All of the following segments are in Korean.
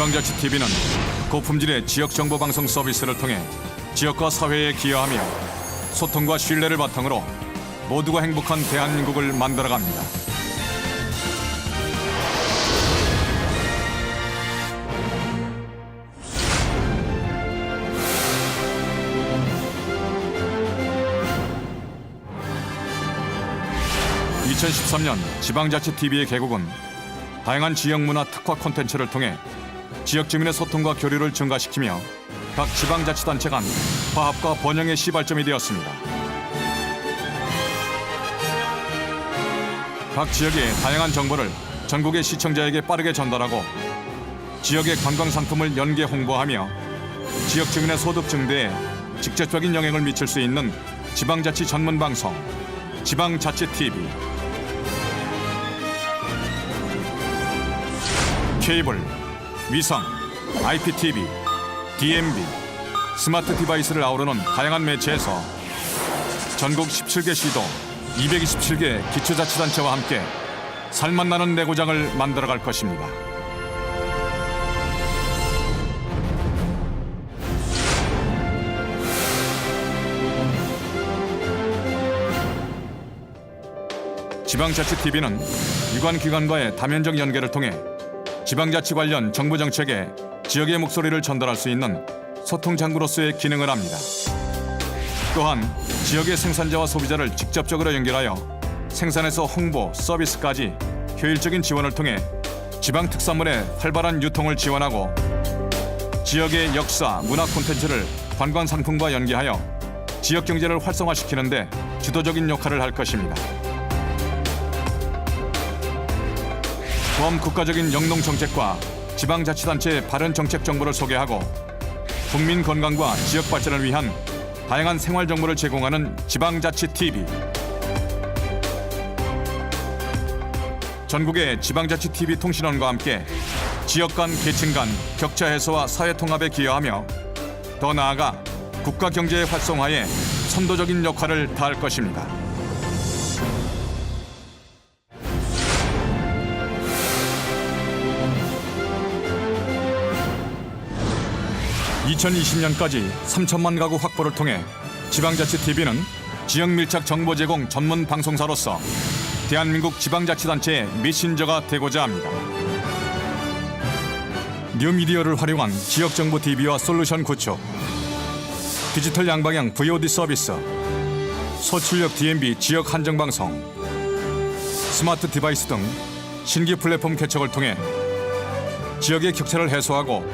지방자치 TV는 고품질의 지역 정보 방송 서비스를 통해 지역과 사회에 기여하며 소통과 신뢰를 바탕으로 모두가 행복한 대한민국을 만들어갑니다. (2013년) 지방자치 TV의 개국은 다양한 지역 문화 특화 콘텐츠를 통해 지역 주민의 소통과 교류를 증가시키며 각 지방자치단체 간 화합과 번영의 시발점이 되었습니다. 각 지역의 다양한 정보를 전국의 시청자에게 빠르게 전달하고 지역의 관광 상품을 연계 홍보하며 지역 주민의 소득 증대에 직접적인 영향을 미칠 수 있는 지방자치 전문 방송 지방자치 TV 케이블, 위성, IPTV, DMB, 스마트 디바이스를 아우르는 다양한 매체에서 전국 17개 시도 227개 기초자치단체와 함께 살맛나는 내고장을 만들어갈 것입니다. 지방자치TV는 유관 기관과의 다면적 연계를 통해 지방자치 관련 정부 정책에 지역의 목소리를 전달할 수 있는 소통 장구로서의 기능을 합니다. 또한 지역의 생산자와 소비자를 직접적으로 연결하여 생산에서 홍보, 서비스까지 효율적인 지원을 통해 지방 특산물의 활발한 유통을 지원하고 지역의 역사, 문화 콘텐츠를 관광 상품과 연계하여 지역 경제를 활성화시키는 데 주도적인 역할을 할 것입니다. 범 국가적인 영농 정책과 지방자치단체의 바른 정책 정보를 소개하고 국민 건강과 지역 발전을 위한 다양한 생활 정보를 제공하는 지방자치 TV. 전국의 지방자치 TV 통신원과 함께 지역 간 계층 간 격차 해소와 사회 통합에 기여하며 더 나아가 국가 경제의 활성화에 선도적인 역할을 다할 것입니다. 2020년까지 3천만 가구 확보를 통해 지방자치 TV는 지역 밀착 정보 제공 전문 방송사로서 대한민국 지방자치단체의 메신저가 되고자 합니다. 뉴미디어를 활용한 지역 정보 TV와 솔루션 구축, 디지털 양방향 VOD 서비스, 소출력 DMB 지역 한정 방송, 스마트 디바이스 등 신규 플랫폼 개척을 통해 지역의 격차를 해소하고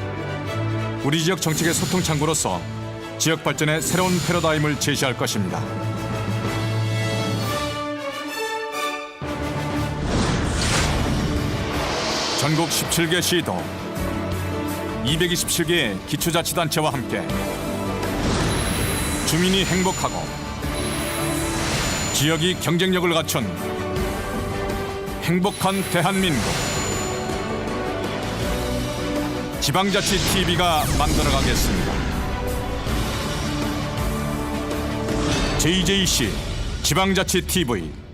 우리 지역 정책의 소통 창구로서 지역 발전의 새로운 패러다임을 제시할 것입니다. 전국 17개 시도 227개의 기초자치단체와 함께 주민이 행복하고 지역이 경쟁력을 갖춘 행복한 대한민국 지방자치 TV가 만들어가겠습니다. JJC 지방자치 TV